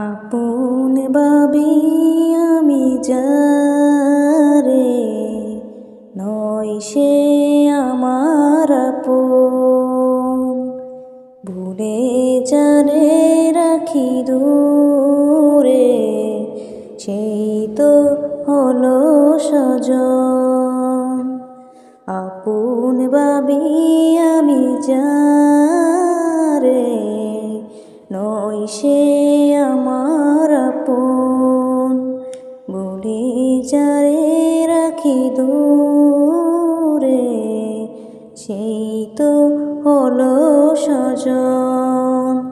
আপন বাবি আমি যারে, নয় সে আমার আপন। ভুলে জানে রাখি দূরে, সেই তো হলো সজন। আপন বাবি আমি যারে, নয় সে আমার আপন। বলে, যারে রাখি দূরে, সেই তো হলো সজন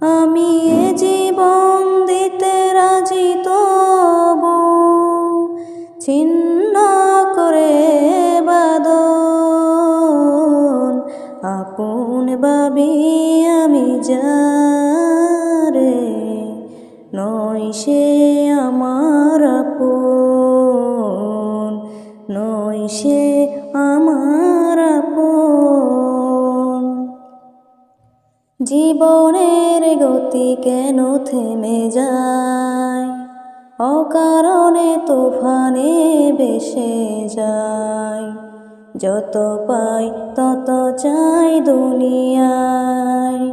আমি এ জীবন দিতে রাজি তবু, ছিন্ন আপন বাবি আমি যারে? নয় সে আমার আপন, নয় সে আমার আপন। জীবনের গতি কেন থেমে যায়? অকারণে তুফানে বেসে যায়। যত পাই তত চাই দুনিয়ায়।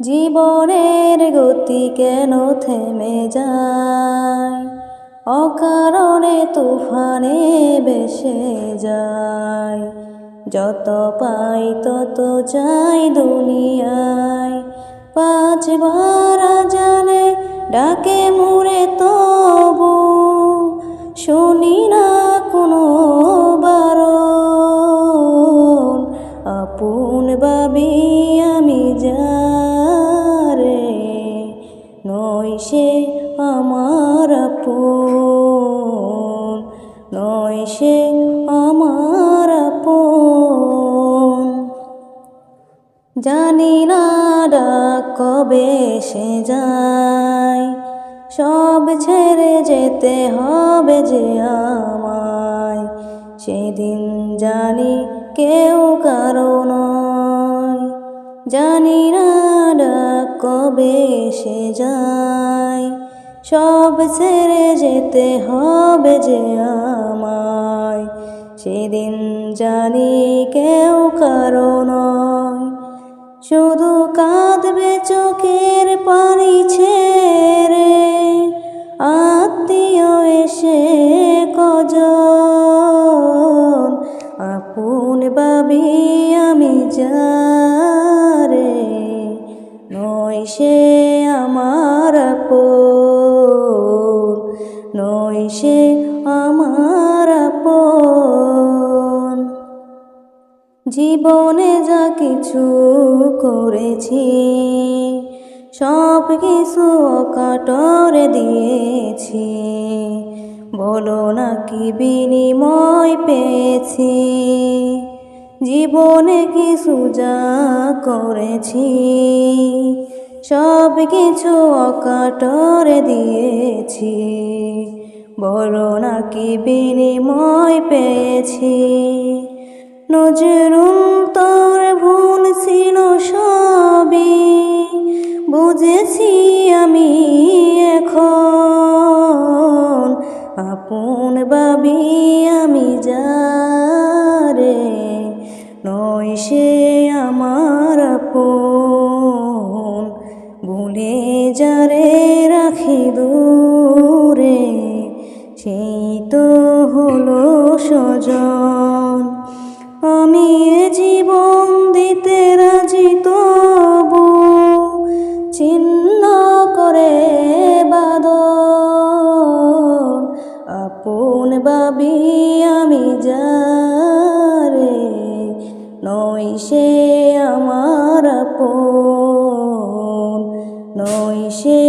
জীবনের গতি কেন থেমে যায়? অকারণে তুফানে বেসে যায়। যত পাই তত চাই দুনিয়ায়। পাঁচবার জানে ডাকে মুড়ে তবু সে আমার আপন, নয় সে আমার আপন। জানি না ডাক কবে সে যায়, সব ছেড়ে যেতে হবে যে আমায়। সেদিন জানি কেউ কারও নয়। জানি না ডাক কবে সে যায়। সব ছেড়ে যেতে হবে যে আমায়। সেদিন জানি কেউ কারও নয়। শুধু কাঁদবে চোখের পানি ছেড়ে। আত্মীয় এসে কজন? আপন বাবি আমি যারে সে আমার আপন, নয় সে আমার আপন। জীবনে যা কিছু করেছি, সব কিছু কাটরে দিয়েছি। বলো না কি বিনিময় পেয়েছি? জীবনে কিছু যা করেছি সব কিছু অকাটরে দিয়েছি। বলো না কি বিনিময় পেয়েছি? নজরুম তোর ভুল ছিল সবই। বুঝেছি আমি রাখি দূরে, সেই তো হলো সজন আমি এ জীবন দিতে রাজি তবু, ছিন্ন করে বাদন। আপন বাবি আমি যারে নয় সে আমার আপন নয় সে